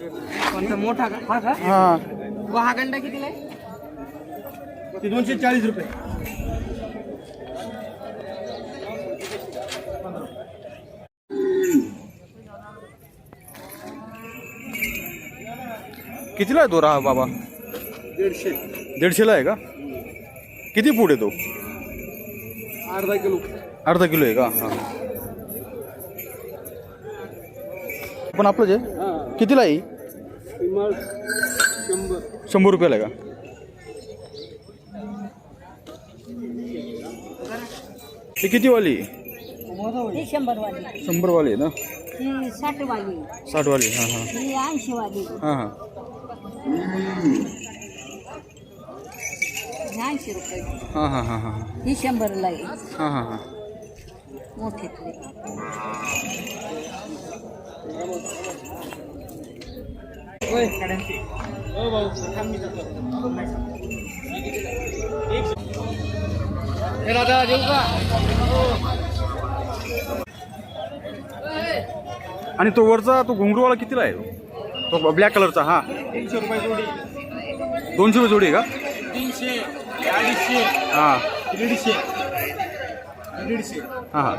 कोणता मोठा का? हा का? हा. व हा गंडा कितीला आहे? ते दोनशे चाळीस रुपये. कितीला आहे तो राहा बाबा? दीडशे. दीडशेला आहे का? किती फूट आहे तो? अर्धा किलो. अर्धा किलो आहे का? हां. पण आपलं जे कितीला आहे शंभर रुपयाला आहे का? ही किती वाली ही शंभर वाली शंभर वाली आहे ना? ही साठ वाली साठ वाली हां हां. ही ऐंशी वाली हां हां. ही ऐंशी रुपये. हां हां हां हां. ही शंभरला आहे. हां हां हां. मोठीतली होय काढ्यांची हो भाऊ थांब मी जातो. हे दादा देऊ का? आणि तो वरचा तो घुंगरूवाला कितीला आहे? तो ब्लॅक कलरचा हां. तीनशे रुपये जोडी. दोनशे रुपये जोडी आहे का? तीनशे अडीचशे हां. दीडशे दीडशे. हां हां.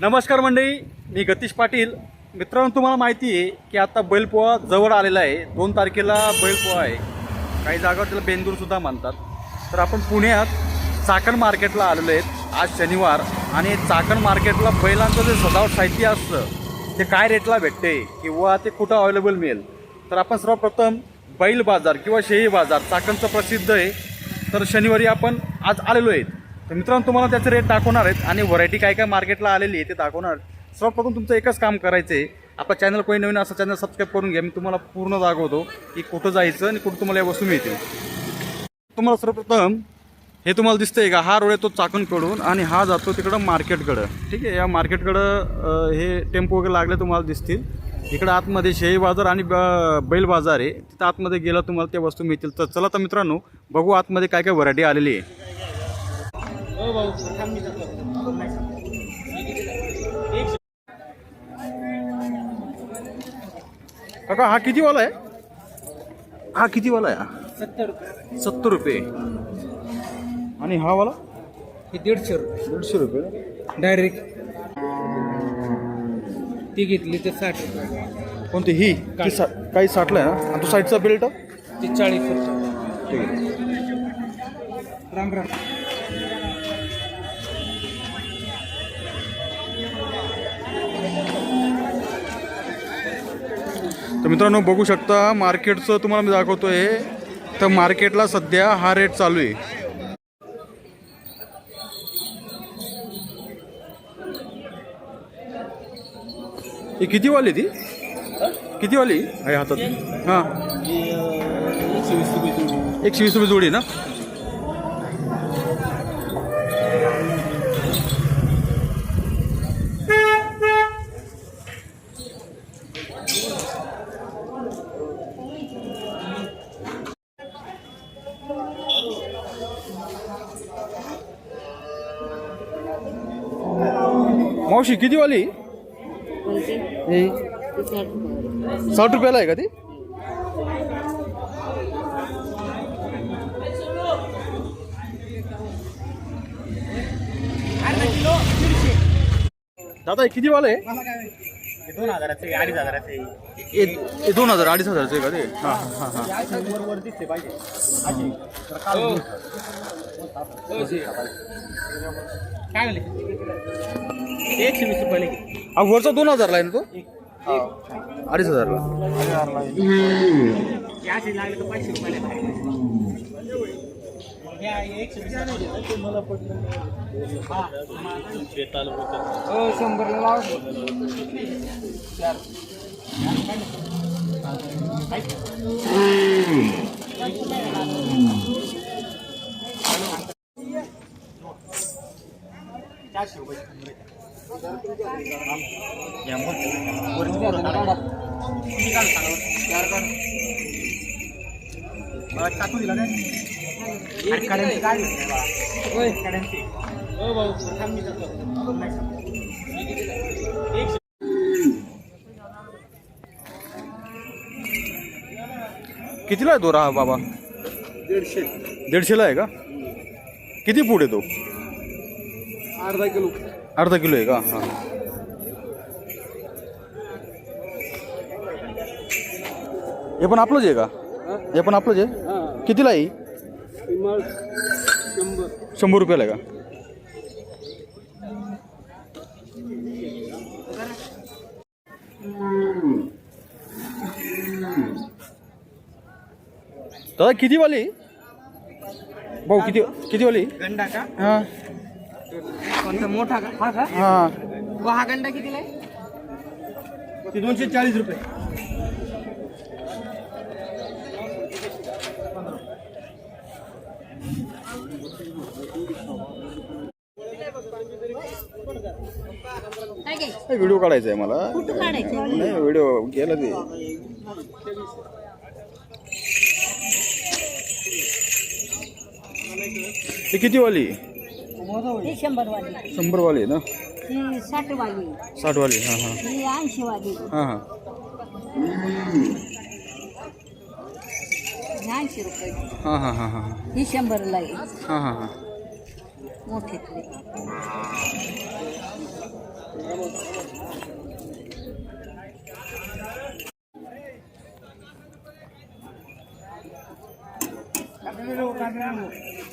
नमस्कार मंडळी मी गतीश पाटील. मित्रांनो तुम्हाला माहिती आहे की आता बैलपोळा जवळ आलेला आहे. दोन तारखेला बैलपोळा आहे. काही जागावर त्याला बेंदूरसुद्धा म्हणतात तर आपण पुण्यात चाकण मार्केटला आलेलो आहेत. आज शनिवार आणि चाकण मार्केटला बैलांचं जे सजावट साहित्य असतं ते काय रेटला भेटते किंवा ते कुठं अवेलेबल मिळेल? तर आपण सर्वप्रथम बैल बाजार किंवा शेही बाजार चाकणचं प्रसिद्ध आहे. तर शनिवारी आपण आज आलेलो आहेत. तर मित्रांनो तुम्हाला त्याचे रेट दाखवणार आहेत आणि व्हरायटी काय काय मार्केटला आलेली आहे ते दाखवणार. सर्वप्रथम तुमचं एकच काम करायचं आहे. आपला चॅनल कोणी नवीन असं चॅनल सबस्क्राईब करून घ्या. मी तुम्हाला पूर्ण दाखवतो की कुठं जायचं आणि कुठं तुम्हाला या वस्तू मिळतील. तुम्हाला सर्वप्रथम हे तुम्हाला दिसतंय का? हा रोड आहे तो चाकणकडून आणि हा जातो तिकडं मार्केटकडं ठीक आहे? या मार्केटकडं हे टेम्पो वगैरे लागले तुम्हाला दिसतील. इकडं आतमध्ये शेळी बाजार आणि ब- बैल बाजार आहे. तिथं आतमध्ये गेला तुम्हाला त्या वस्तू मिळतील. तर चला तर मित्रांनो बघू आतमध्ये काय काय व्हरायटी आलेली आहे. काका हा कितीवाला आहे? हा कितीवाला आहे हा? सत्तर रुपये. सत्तर रुपये. आणि हा वाला? हे दीडशे रुपये. दीडशे रुपये. डायरेक्ट ती घेतली तर साठ रुपये. कोणती? ही? ती सा काही साठला आहे ना? आणि तो साईडचा बेल्ट ती चाळीस रुपये. ठीक आहे. राम राम. तर मित्रांनो बघू शकता मार्केटचं तुम्हाला मी दाखवतोय. तर मार्केटला सध्या हा रेट चालू आहे. ही किती वाली ती? किती वाली आहे हातात. हां. एकशे वीस रुपये जोडी. ना? मावशी किती वाली ही? साठ रुपये साठ रुपयाला आहे का ती? दादा हे किती वाला आहे दोन हजाराचे अडीच हजाराचे हे हे दोन हजार अडीच हजारचं आहे का ते? हां हां हां. वर दिसते पाहिजे. काय म्हणले एकशे वीस हा वरचा दोन हजारला आहे ना तो? अडीच हजारला. याचे लागले तर पाचशे एकशे वीस हो. शंभरला काय कितना दो तो बाबा? डेढ़ डेढ़ आहे का किती पुढे तो अर्धा किलो. अर्धा किलो आहे का? हां. हे पण आपलंच आहे का? हे? पण आपलंच आहे? कितीला आहे ही? शंभर. शंभर रुपयाला आहे का? दादा किती वाली भाऊ किती किती वाली गंडा का? हां. कोणता मोठा का? हा का? हां. व हा गंडा कितीला आहे? ते दोनशे चाळीस रुपये. व्हिडिओ काढायचा आहे मला. कुठं काढायचं नाही व्हिडिओ गेला ते. ते किती वाली ही शंभर वाली शंभर वाली आहे ना? ही साठ वाली साठ वाली हां हां. ही ऐंशी वाली हां हां. ही ऐंशी रुपये. हां हां हां हां. ही शंभरला आहे. हां हां हां. मोठीतली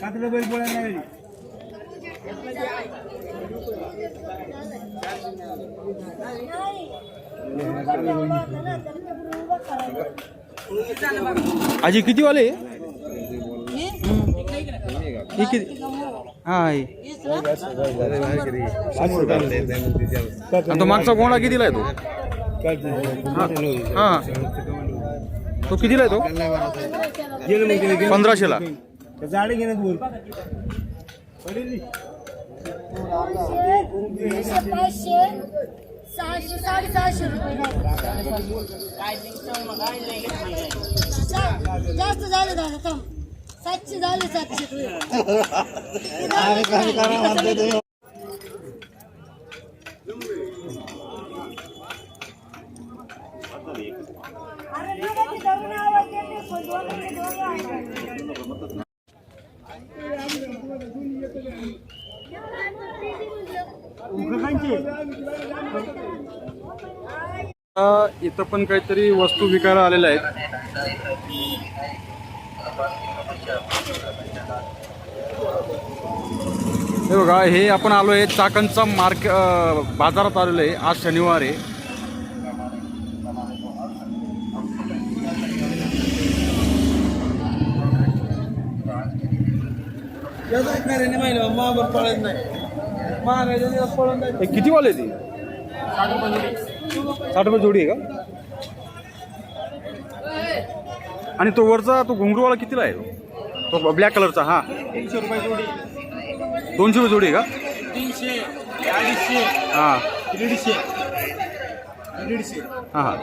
कातडे बैल पोळ्या नाही आजी किती वाले किती? हां आणि तो मागचा गोंडा कितीला आहे तो? हां. तो कितीला आहे तो? पंधराशेला. झाडे घेण्यात बोल तीनशे पाचशे सहाशे साडेसहाशे रुपये जास्त झालं दादा थांब सातशे झाले सातशे रुपये इथं पण काहीतरी वस्तू विकायला आलेल्या आहेत. हे बघा हे आपण आलो आहे चाकणचा मार्क बाजारात आलेलो आहे आज शनिवार. आहे नाही पळत नाही किती वाले ती साठ रुपये जोडी आहे का? आणि तो वरचा तो घुंगरूवाला कितीला आहे? तो? तो ब्लॅक कलरचा हा. तीनशे रुपये जोडी. दोनशे रुपये जोडी आहे का? तीनशे अडीचशे हां. दीडशे दीडशे. हां हां.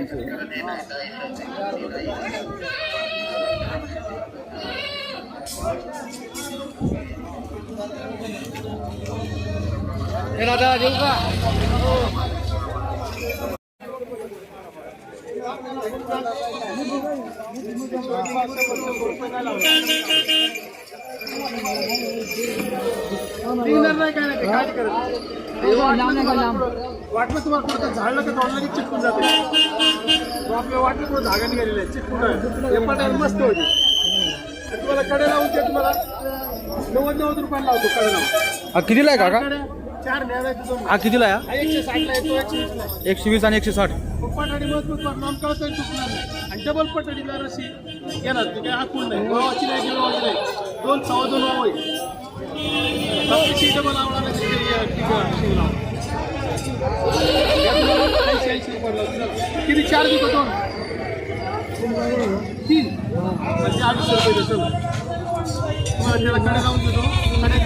महाबर पळत नाही हे दादा वाटलं तुम्हाला कुठं झाडलं का तोडलं की चिटकून जाते. आपल्या वाटलं धागा निघालेला आहे चिटकून आहे. हे पटायला मस्त होते. तुम्हाला कडे लावून ते तुम्हाला. नव्वद नव्वद रुपयाला लावतो कडे लावून. हा कितीला आहे काका? चार न्यायला हा कितीला आहे एकशे साठला येतो एकशे वीसला आहे. एकशे वीस आणि एकशे साठ. पटाडी मजबूत कळतं चुकणार नाही आणि डबल पटाडीला रशी येणार ते काही आखून नाही. नाही नाही. दोन सव्वा दोन होईल. आहे बाकीची डबल ऐंशी ऐंशी रुपये किती? चार दिवस दोन. तीन. म्हणजे रुपये देतो. तुम्हाला त्याला कडे लावून देतो. कडे